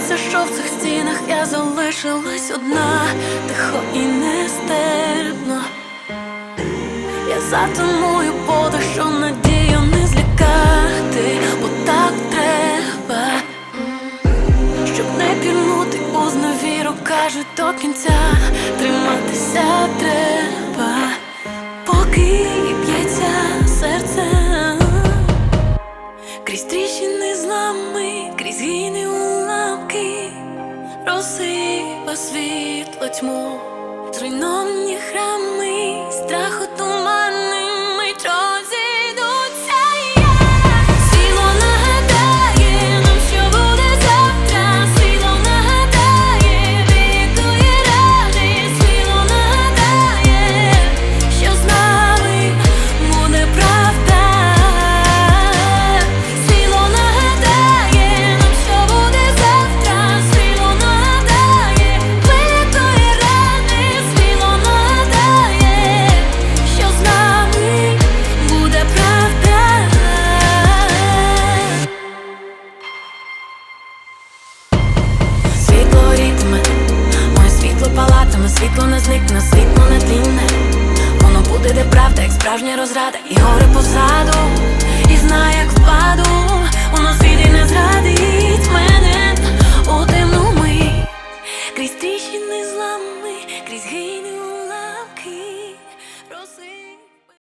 Боюся, що в цих стінах я залишилась одна, тихо і нестерпно. Я затамую подих, що надію не злякати, бо так треба, щоб не пірнути у зневіру, кажуть до кінця, триматися злами, крізь гіни уламки, розсипа світло тьму, зруйновані храми, страху світло не зникне, світло не тлінне. Воно буде, де правда, як справжня розрада, і горе позаду, і знає, як впаду,